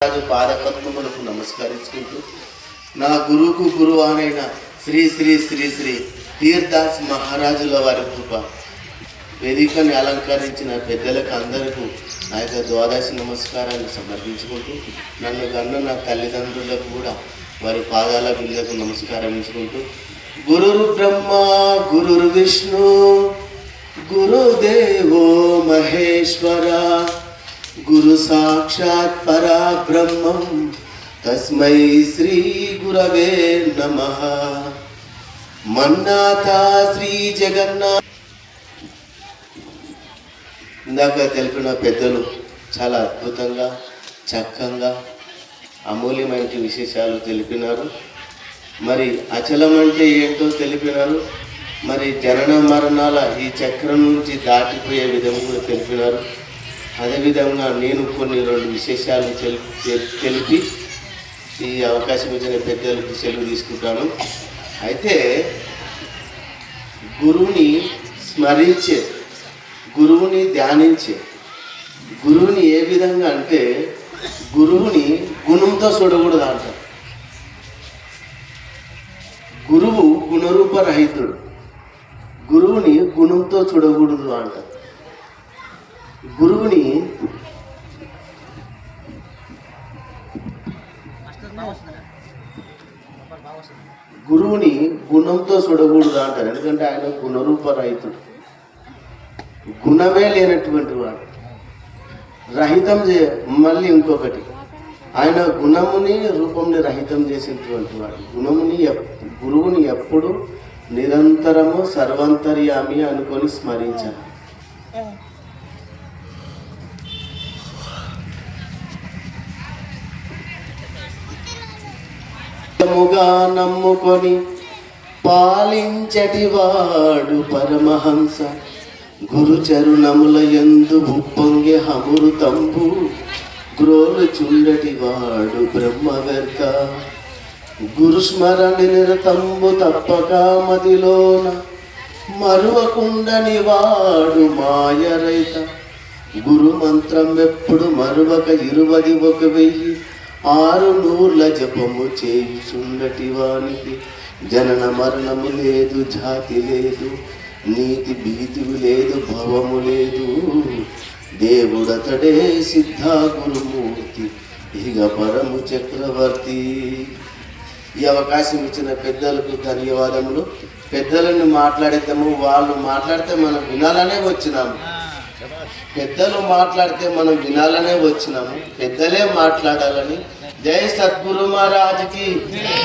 రాజు పాదపద్మములకు నమస్కరించుకుంటూ నా గురువుకు గురువానైన శ్రీ శ్రీ శ్రీ శ్రీ తీర్థాస్ మహారాజుల వారి కృప వేదికని అలంకరించిన పెద్దలకు అందరికీ నా యొక్క ద్వాదశి నమస్కారాన్ని సమర్పించుకుంటూ నన్ను కన్న నా తల్లిదండ్రులకు కూడా వారి పాదాల బిల్లకు నమస్కరించుకుంటూ గురురు బ్రహ్మ గురురు విష్ణు గురుదేవో మహేశ్వర గురు సాక్షాత్ పరాబ్రహ్మం. తస్మై శ్రీ గురవే నమ. మన్నాథ శ్రీ జగన్నాథ్. ఇందాక తెలిపిన పెద్దలు చాలా అద్భుతంగా చక్కగా అమూల్యమైన విశేషాలు తెలిపినారు. మరి అచలం అంటే ఏంటో తెలిపినారు. మరి జనన మరణాల ఈ చక్రం నుంచి దాటిపోయే విధం కూడా తెలిపినారు. అదేవిధంగా నేను కొన్ని రెండు విశేషాలు తెలిపి ఈ అవకాశం ఇచ్చిన పెద్దలకు సెలవు తీసుకుంటాను. అయితే గురువుని స్మరించే గురువుని ధ్యానించే గురువుని ఏ విధంగా అంటే గురువుని గుణంతో చూడకూడదు అంటారు. గురువు గుణరూప రహితుడు గురువుని గుణంతో చూడకూడదు అంటారు. గురువుని గురువుని గుణంతో చూడకూడదు అంటారు. ఎందుకంటే ఆయన గుణరూప రహితుడు గుణమే లేనటువంటి వాడు. రహితం చే మళ్ళీ ఇంకొకటి. ఆయన గుణముని రూపంని రహితం చేసినటువంటి వాడు. గుణముని గురువుని ఎప్పుడు నిరంతరము సర్వంతర్యామి అనుకొని స్మరించాలి. ముగా నమ్ముకొని పాలించటి వాడు పరమహంస. గురు చరుణముల ఎందు ఉప్పొంగి తంపు గ్రోలు చూడటి వాడు బ్రహ్మవర్త గురు నిరతంబు తప్పక మదిలోన. మరువకుండని వాడు మాయరైత గురు మంత్రం ఎప్పుడు మరువక ఇరువది ఒక వెయ్యి. ఆరు నూర్ల జపము చేయుచుండటి వానికి జనన మరణము లేదు జాతి లేదు నీతి భీతి లేదు భవము లేదు. దేవుడతడే సిద్ధ గురుమూర్తి ఇక పరము చక్రవర్తి. ఈ అవకాశం ఇచ్చిన పెద్దలకు ధన్యవాదములు. పెద్దలను మాట్లాడేద్దాము వాళ్ళు మాట్లాడితే మనం వినాలనే వచ్చినాము. పెద్దలు మాట్లాడితే మనం వినాలనే వచ్చినాము. పెద్దలే మాట్లాడాలని. జై సద్గురు మహారాజుకి.